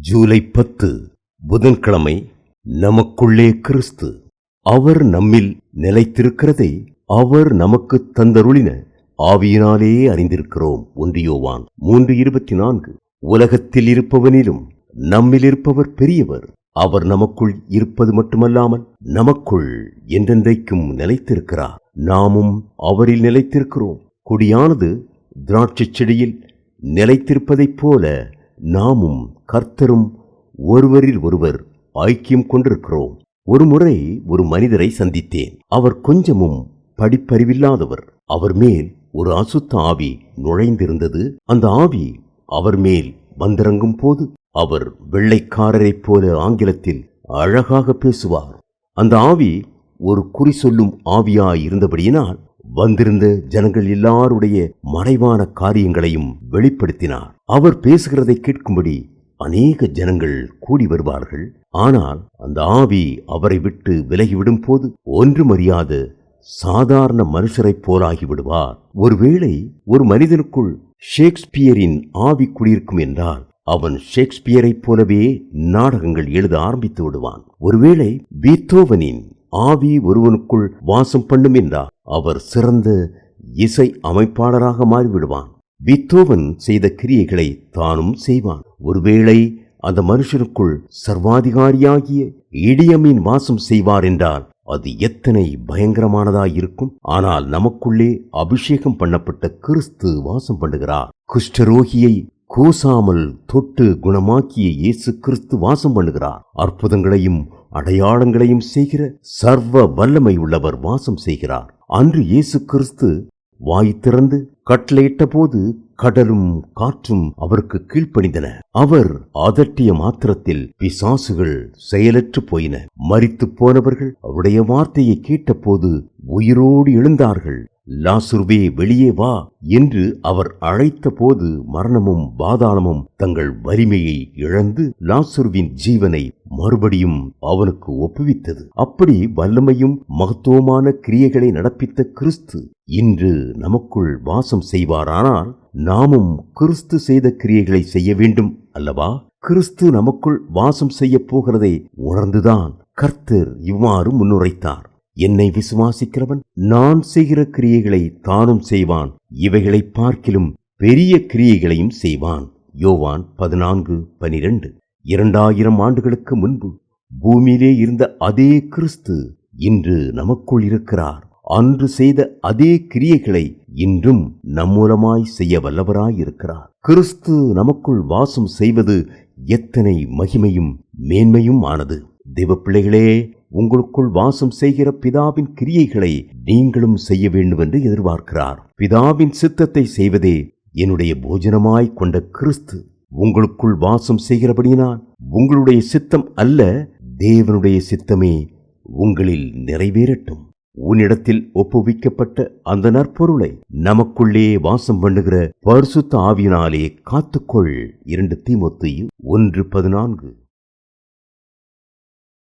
ஜூலை பத்து புதன்கிழமை நமக்குள்ளே கிறிஸ்து. அவர் நம்மில் நிலைத்திருக்கிறதை அவர் நமக்கு தந்தருளின ஆவியினாலே அறிந்திருக்கிறோம். ஒன்றியோவான் மூன்று இருபத்தி நான்கு. உலகத்தில் இருப்பவனிலும் நம்மில் இருப்பவர் பெரியவர். அவர் நமக்குள் இருப்பது மட்டுமல்லாமல் நமக்குள் என்றென்றைக்கும் நிலைத்திருக்கிறார். நாமும் அவரில் நிலைத்திருக்கிறோம். கொடியானது திராட்சைச் செடியில் நிலைத்திருப்பதைப் போல நாமும் கர்த்தரும் ஒருவரில் ஒருவர் ஐக்கியம் கொண்டிருக்கிறோம். ஒரு முறை ஒரு மனிதரை சந்தித்தேன். அவர் கொஞ்சமும் படிப்பறிவில்லாதவர். அவர் மேல் ஒரு அசுத்த ஆவி நுழைந்திருந்தது. அந்த ஆவி அவர் மேல் வந்திறங்கும் போது அவர் வெள்ளைக்காரரைப் போல ஆங்கிலத்தில் அழகாக பேசுவார். அந்த ஆவி ஒரு குறி சொல்லும் ஆவியாய் இருந்தபடியினால் வந்திருந்த ஜனங்கள் எல்லாருடைய மறைவான காரியங்களையும் வெளிப்படுத்தினார். அவர் பேசுகிறதை கேட்கும்படி அநேக ஜனங்கள் கூடி வருவார்கள். ஆனால் அந்த ஆவி அவரை விட்டு விலகிவிடும் போது ஒன்றுமறியாத சாதாரண மனுஷரைப் போலாகி விடுவார். ஒருவேளை ஒரு மனிதனுக்குள் ஷேக்ஸ்பியரின் ஆவி குடியிருக்கும் என்றால் அவன் ஷேக்ஸ்பியரைப் போலவே நாடகங்கள் எழுத ஆரம்பித்து விடுவான். ஒருவேளை பீத்தோவனின் ஆவி ஒருவனுக்குள் வாசம் பண்ணும் என்றார். அவர் சிறந்த இசை அமைப்பாளராக மாறிவிடுவான். பித்தோவன் செய்த கிரியைகளை தானும் செய்வான். ஒருவேளை அந்த மனுஷனுக்குள் சர்வாதிகாரியாகிய இடியமின் வாசம் செய்வார் என்றால் அது எத்தனை பயங்கரமானதாய் இருக்கும் ஆனால் நமக்குள்ளே அபிஷேகம் பண்ணப்பட்ட கிறிஸ்து வாசம் பண்ணுகிறார். குஷ்டரோகியை கூசாமல் தொட்டு குணமாக்கிய இயேசு கிறிஸ்து வாசம் பண்ணுகிறார். அற்புதங்களையும் அடையாளங்களையும் செய்கிற சர்வ வல்லமை உள்ளவர் வாசம் செய்கிறார். அன்று இயேசு கிறிஸ்து வாய் திறந்து கட்டளையிட்ட போது கடலும் காற்றும் அவருக்கு கீழ்ப்பணிந்தன அவர் அதட்டிய மாத்திரத்தில் பிசாசுகள் செயலற்று போயின. மறித்து போனவர்கள் அவருடைய வார்த்தையை கேட்டபோது உயிரோடு எழுந்தார்கள். லாசுருவே வெளியே வா என்று அவர் அழைத்த போது மரணமும் பாதாளமும் தங்கள் வலிமையை இழந்து லாசுருவின் ஜீவனை மறுபடியும் அவனுக்கு ஒப்புவித்தது. அப்படி வல்லமையும் மகத்துவமான கிரியைகளை நடப்பித்த கிறிஸ்து இன்று நமக்குள் வாசம் செய்வாரானால் நாமும் கிறிஸ்து செய்த கிரியைகளை செய்ய வேண்டும் அல்லவா? கிறிஸ்து நமக்குள் வாசம் செய்ய போகிறதை உணர்ந்துதான் கர்த்தர் இவ்வாறு முன்னுரைத்தார். என்னை விசுவாசிக்கிறவன் நான் செய்கிற கிரியைகளை தானும் செய்வான். இவைகளை பார்க்கிலும் பெரிய கிரியைகளையும் செய்வான். யோவான் பதினான்கு பனிரெண்டு. இரண்டாயிரம் ஆண்டுகளுக்கு முன்பு பூமியிலே இருந்த அதே கிறிஸ்து இன்று நமக்குள் இருக்கிறார். அன்று செய்த அதே கிரியைகளை இன்றும் நம்மூலமாய் செய்ய வல்லவராயிருக்கிறார். கிறிஸ்து நமக்குள் வாசம் செய்வது எத்தனை மகிமையும் மேன்மையும் ஆனது. தேவ பிள்ளைகளே உங்களுக்குள் வாசம் செய்கிற பிதாவின் கிரியைகளை நீங்களும் செய்ய வேண்டும் என்று எதிர்பார்க்கிறார். பிதாவின் சித்தத்தை செய்வதே என்னுடைய போஜனமாய் கொண்ட கிறிஸ்து. உங்களுக்குள் வாசம் செய்கிறபடியினால் உங்களுடைய சித்தம் அல்ல தேவனுடைய சித்தமே உங்களில் நிறைவேறட்டும். உன்னிடத்தில் ஒப்புவிக்கப்பட்ட அந்த நற்பொருளை நமக்குள்ளே வாசம் பண்ணுகிற பரிசுத்த ஆவியினாலே காத்துக்கொள். இரண்டு தீமொத்தையும் ஒன்று பதினான்கு.